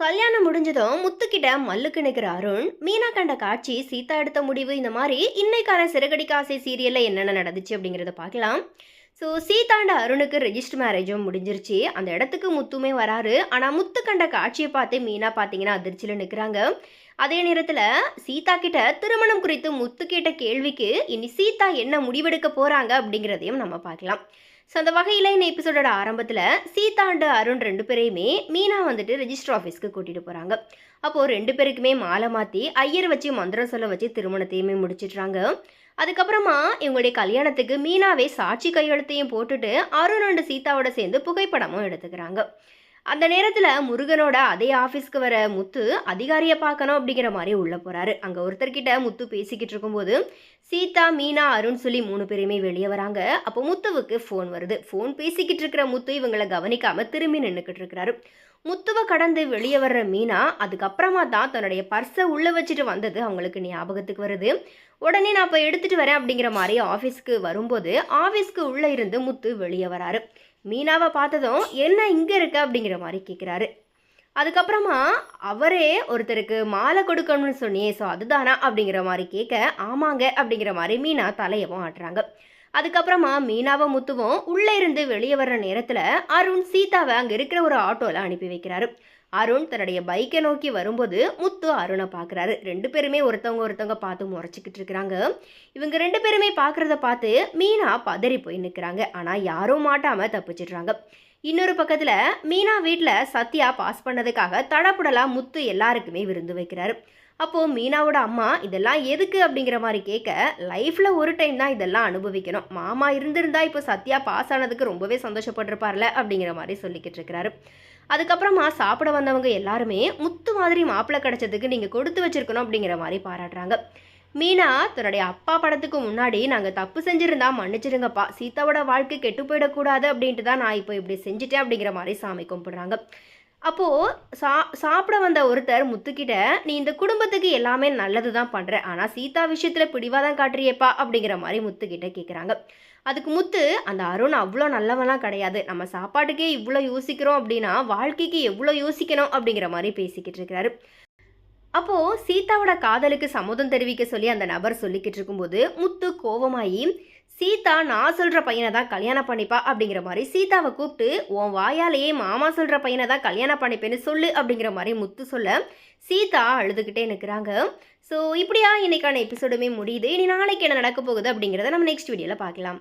கல்யாணம் முடிஞ்சதும் முத்துக்கிட்ட மல்லுக்கு நிற்கிற அருண் மீனா கண்ட காட்சி சீதா எடுத்த முடிவு இந்த மாதிரி இன்னைக்கான சிறகடிக்க ஆசை சீரியலில் என்னென்ன நடந்துச்சு அப்படிங்கிறத பார்க்கலாம். ஸோ சீதாண்ட அருணுக்கு ரெஜிஸ்டர் மேரேஜும் முடிஞ்சிருச்சு. அந்த இடத்துக்கு முத்துமே வராரு. ஆனால் முத்து கண்ட காட்சியை பார்த்து மீனா பார்த்தீங்கன்னா அதிர்ச்சியில் நிற்கிறாங்க அதே நேரத்தில் சீதா கிட்ட திருமணம் குறித்து முத்து கேட்ட கேள்விக்கு இனி சீதா என்ன முடிவெடுக்க போகிறாங்க அப்படிங்கிறதையும் நம்ம பார்க்கலாம். ஸோ அந்த வகையில் இந்த எபிசோடோட ஆரம்பத்தில் சீதாண்டு அருண் ரெண்டு பேரையுமே மீனா வந்துட்டு ரெஜிஸ்டர் ஆஃபீஸ்க்கு கூட்டிகிட்டு போகிறாங்க அப்போது ரெண்டு பேருக்குமே மாலை மாற்றி ஐயர் வச்சு மந்திரம் சொல்ல வச்சு திருமணத்தையுமே முடிச்சிடுறாங்க. அதுக்கப்புறமா இவங்களுடைய கல்யாணத்துக்கு மீனாவே சாட்சி கையெழுத்தையும் போட்டுட்டு அருண் அண்டு சீதாவோட சேர்ந்து புகைப்படமும் எடுத்துக்கிறாங்க. அந்த நேரத்தில் முருகனோட அதே ஆஃபீஸ்க்கு வர முத்து அதிகாரியை பார்க்கணும் அப்படிங்கிற மாதிரி உள்ளே போகிறாரு அங்கே ஒருத்தர்கிட்ட முத்து பேசிக்கிட்டு இருக்கும்போது சீதா மீனா அருண் சொல்லி மூணு பேருமே வெளியே வராங்க. அப்போ முத்துவுக்கு ஃபோன் வருது. ஃபோன் பேசிக்கிட்டு இருக்கிற முத்து இவங்களை கவனிக்காமல் திரும்பி நின்றுக்கிட்டு இருக்கிறாரு. முத்துவை கடந்து வெளியே வர்ற மீனா அதுக்கப்புறமா தான் தன்னுடைய பர்ஸை உள்ளே வச்சுட்டு வந்தது. அவங்களுக்கு ஞாபகத்துக்கு வருது. உடனே நான் இப்போ எடுத்துகிட்டு வரேன் அப்படிங்கிற மாதிரி ஆஃபீஸ்க்கு வரும்போது ஆஃபீஸ்க்கு உள்ளே இருந்து முத்து வெளியே வராரு. மீனாவை பார்த்ததும் என்ன இங்கே இருக்க? அப்படிங்கிற மாதிரி கேட்குறாரு அதுக்கப்புறமா அவரே ஒருத்தருக்கு மாலை கொடுக்கணும்னு சொன்னியே ஸோ அதுதானா? அப்படிங்கிற மாதிரி கேட்க ஆமாங்க. அப்படிங்கிற மாதிரி மீனா தலையவும் ஆட்டுறாங்க. அதுக்கப்புறமா மீனாவை முத்துவும் உள்ளே இருந்து வெளியே வர்ற நேரத்தில் அருண் சீதாவை அங்கே இருக்கிற ஒரு ஆட்டோவில் அனுப்பி வைக்கிறாரு. அருண் தன்னுடைய பைக்கை நோக்கி வரும்போது முத்து அருணை பார்க்குறாரு. ரெண்டு பேருமே ஒருத்தவங்க ஒருத்தவங்க பார்த்து முறைச்சிக்கிட்டு இருக்கிறாங்க. இவங்க ரெண்டு பேருமே பார்க்குறத பார்த்து மீனா பதறி போய் நிற்கிறாங்க ஆனால் யாரும் மாட்டாமல் தப்பிச்சிடுறாங்க. இன்னொரு பக்கத்தில் மீனா வீட்டில் சத்யா பாஸ் பண்ணதுக்காக தடப்புடலாக முத்து எல்லாருக்குமே விருந்து வைக்கிறாரு. அப்போது மீனாவோட அம்மா இதெல்லாம் எதுக்கு? அப்படிங்கிற மாதிரி கேட்க லைஃப்பில் ஒரு டைம் தான் இதெல்லாம் அனுபவிக்கணும். மாமா இருந்திருந்தா இப்போ சத்யா பாஸ் ஆனதுக்கு ரொம்பவே சந்தோஷப்பட்டிருப்பார்ல அப்படிங்கிற மாதிரி சொல்லிக்கிட்டு இருக்கிறாரு. அதுக்கப்புறமா சாப்பிட வந்தவங்க எல்லாருமே முத்து மாதிரி மாப்பிள்ளை கிடைச்சதுக்கு நீங்கள் கொடுத்து வச்சிருக்கணும் அப்படிங்கிற மாதிரி பாராட்டுறாங்க. மீனா தன்னுடைய அப்பா படத்துக்கு முன்னாடி நாங்கள் தப்பு செஞ்சுருந்தா மன்னிச்சிருங்கப்பா சீதாவோட வாழ்க்கை கெட்டு போயிடக்கூடாது அப்படின்ட்டு தான் நான் இப்போ இப்படி செஞ்சுட்டேன் அப்படிங்கிற மாதிரி சாமி கும்பிடுறாங்க. அப்போது சா சாப்பிட வந்த ஒருத்தர் முத்துக்கிட்ட நீ இந்த குடும்பத்துக்கு எல்லாமே நல்லது தான் பண்ணுற ஆனால் சீதா விஷயத்தில் பிடிவாதான் காட்டுறியப்பா. அப்படிங்கிற மாதிரி முத்துக்கிட்ட கேட்குறாங்க அதுக்கு முத்து அந்த அருண் அவ்வளோ நல்லவனாம் கிடையாது. நம்ம சாப்பாட்டுக்கே இவ்வளோ யோசிக்கிறோம் அப்படின்னா வாழ்க்கைக்கு எவ்வளோ யோசிக்கணும்? அப்படிங்கிற மாதிரி பேசிக்கிட்டு இருக்கிறாரு. அப்போது சீதாவோட காதலுக்கு சம்மதம் தெரிவிக்க சொல்லி அந்த நபர் சொல்லிக்கிட்டு இருக்கும்போது முத்து கோவமாயி சீதா நான் சொல்கிற பையனை தான் கல்யாணம் பண்ணிப்பா அப்படிங்கிற மாதிரி சீதாவை கூப்பிட்டு உன் வாயாலேயே மாமா சொல்கிற பையனை தான் கல்யாணம் பண்ணிப்பேன்னு சொல்லு அப்படிங்கிற மாதிரி முத்து சொல்ல சீதா அழுதுகிட்டே நிற்கிறாங்க ஸோ இப்படியா இன்னைக்கான எபிசோடுமே முடியுது. இனி நாளைக்கு என்ன நடக்க போகுது அப்படிங்கிறத நம்ம நெக்ஸ்ட் வீடியோவில் பார்க்கலாம்.